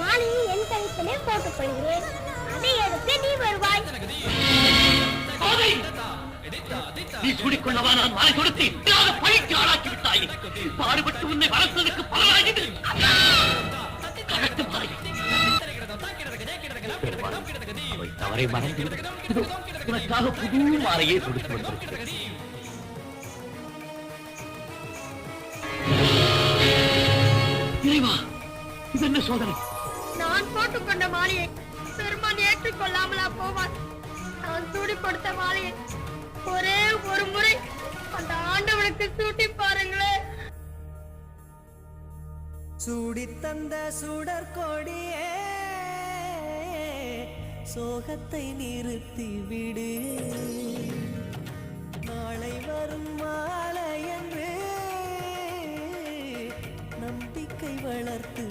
மாலையை என் கழுத்திலே போட்டுக் கொள்கிறேன் அதை எடுத்து நீ வருவாய். நீ குடிக்கொள்ளவா நான் மாலை கொடுத்து இல்லாத பழிக்கு ஆளாக்கி விட்டாய். பாடுபட்டு உன்னை வளர்த்ததற்கு பலனாகிது கணக்கு மாலை. தவறை மறந்து உனக்காக புது மாலையை கொடுத்து வந்திருக்கிறேன். இறைவா இது என்ன சோதனை? நான் போட்டுக்கொண்ட மாலையை பெருமான் ஏற்றுக்கொள்ளாமலா போவார். நான் சூடி கொடுத்த மாலையை ஒரே ஒரு முறை அந்த ஆண்டவனுக்கு சூட்டி பாருங்களேன் சூடி தந்த சுடர் கொடியே சோகத்தை நிறுத்தி விடு. நாளை வரும் மாலை என்று நம்பிக்கை வளர்த்து